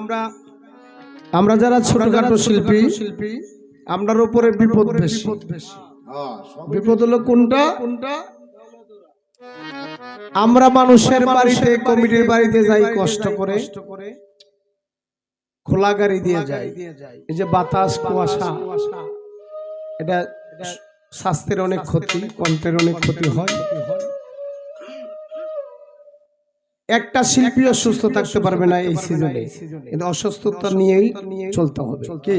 আমরা আমরা যারা ছোটখাটো শিল্পী শিল্পী আমরার উপরে বিপদ বেশি। বিপদ হলো কোনটা? কোনটা? আমরা মানুষের বাড়িতে কমিটির বাড়িতে যাই কষ্ট করে। খোলা গাড়ি দিয়ে যাই। এই যে বাতাস কুয়াশা। এটা স্বাস্থ্যের অনেক ক্ষতি কণ্ঠের অনেক ক্ষতি হয়। একটা শিল্পীও সুস্থ থাকতে পারবে না এই সিজনে। কিন্তু অসুস্থতা নিয়েই চলতে হবে। কি।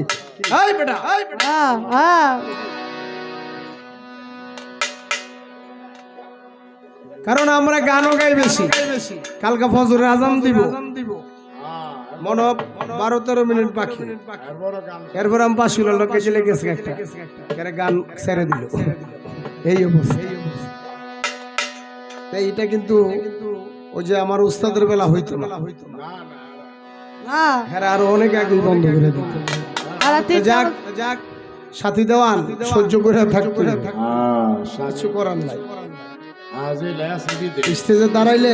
কারণ আমরা গানও গাই বেশি। কালকা ফজরের আজান দিব। মনে বারো তেরো মিনিট বাকি। এরপর আমি পাঁচ কিলো লোকে চলে গেছে একটা। গান ছেড়ে দিল। এই অবস্থা। তাই এটা কিন্তু ওই যে আমার উস্তাদের বেলা হইতো না। না। হ্যাঁ আরও অনেক আগে বন্ধ করে দিত। যাক যাক সাথী দেওয়ান সহ্য করে থাকতে কিছু করার নাই। স্টেজে দাঁড়াইলে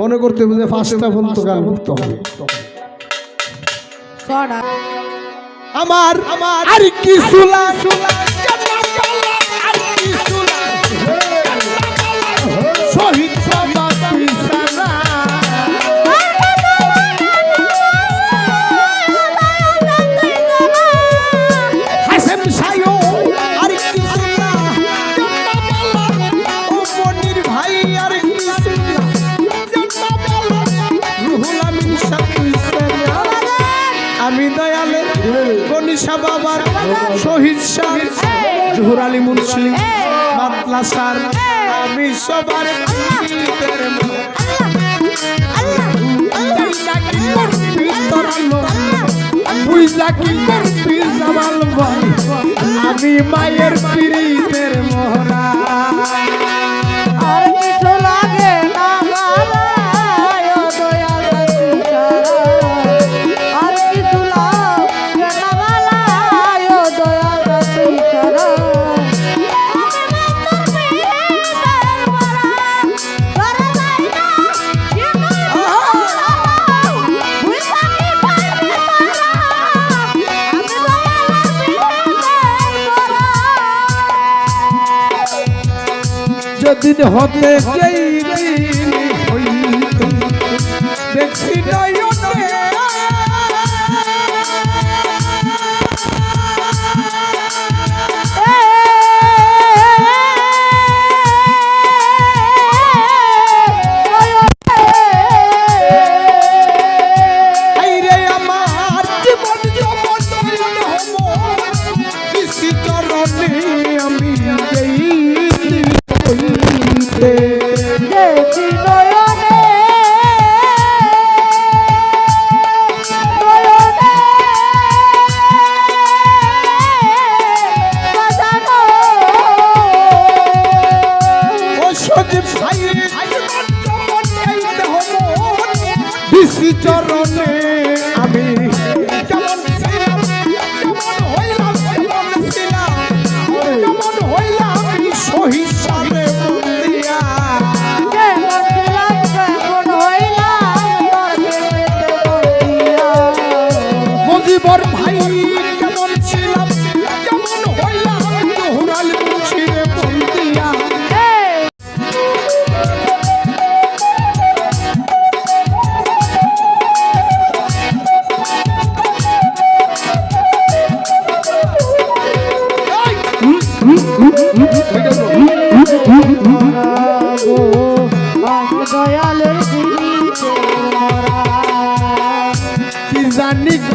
মনে করতে হবে যে পাঁচটা পর্যন্ত গান করতে হবে। আমার আমার আর কি সুলা শহীদ জহুর আলী মুন্সি মাতলা স্যার আমি সবার আমি মায়ের পীরিতের যদি হতে সেই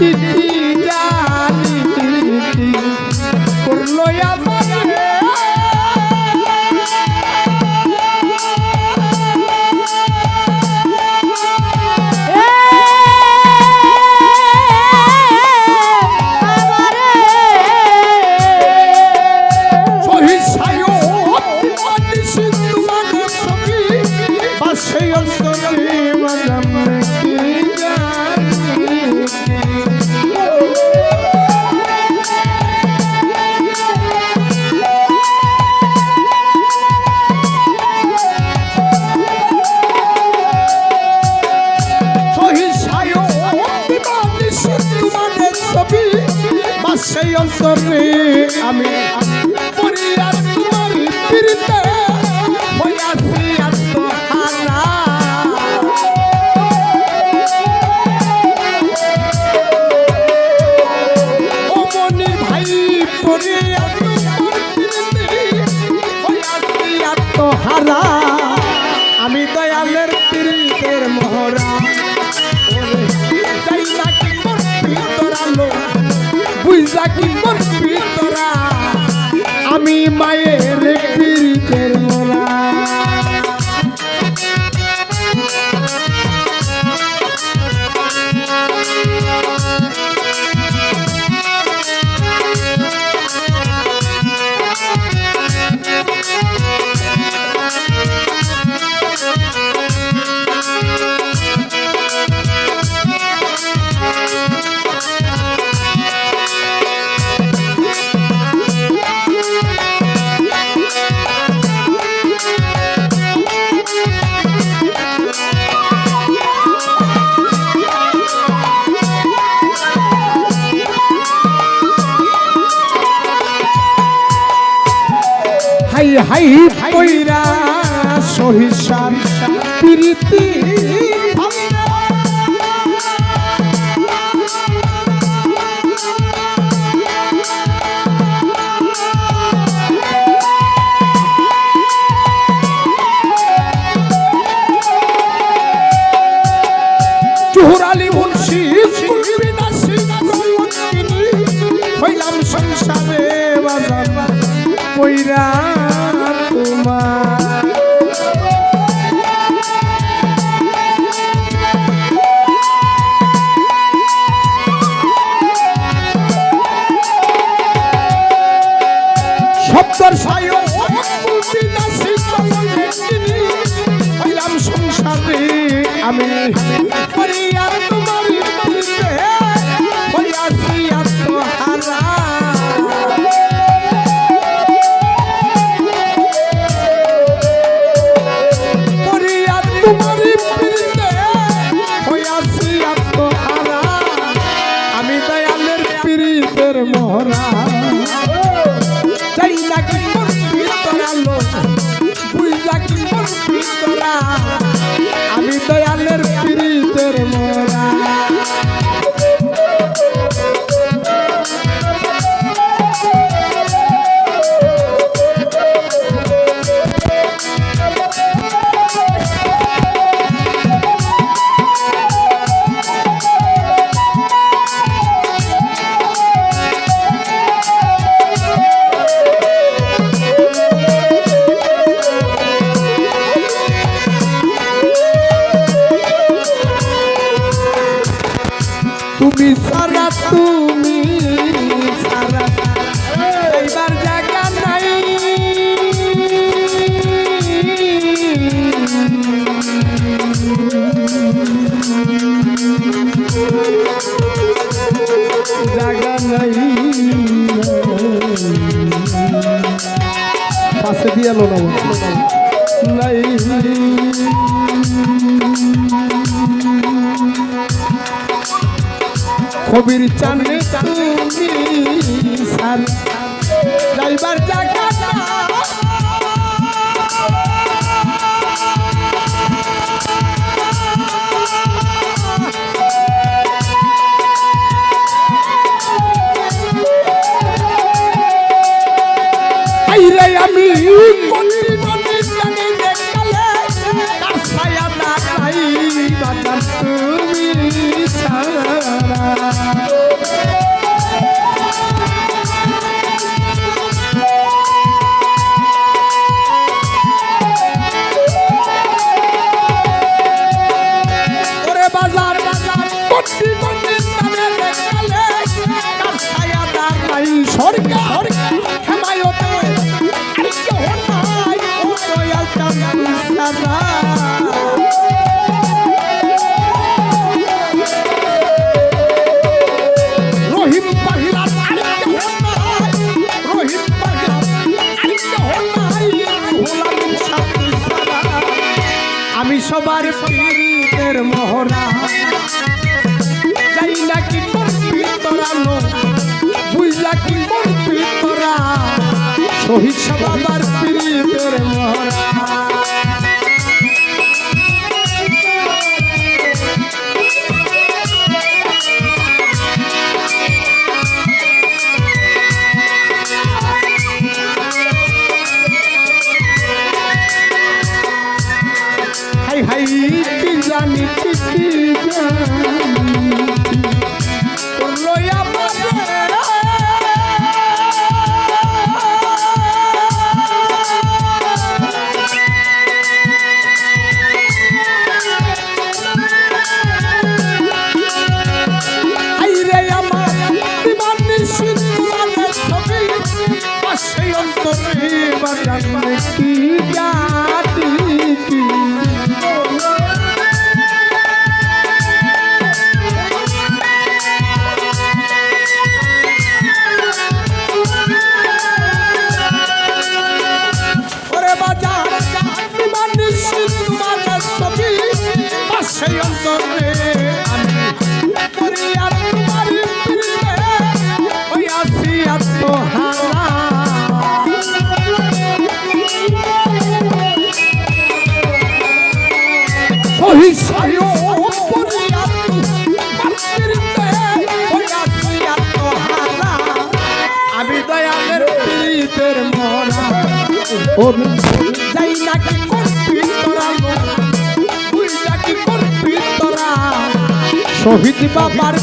Did তরে আমি ভাই ভাইরা সহিসার প্রীতি সারা তুমি সারা এইবার জায়গা নাই। দিয়ে এলো কবির চান্দ তুমি সার যাইবার যাক শহীদ বাবার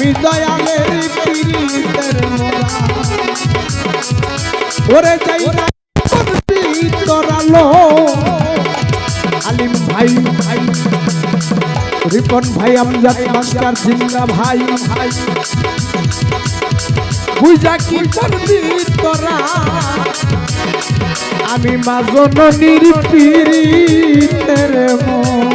আমি দয়ালের পীড়িতের ওরে চাই তোরালো আলিম ভাই ভাই। রিপন ভাই আমজাদ মাস্টার জিন্দা ভাই। ভাই। বুঝা কি আমি মন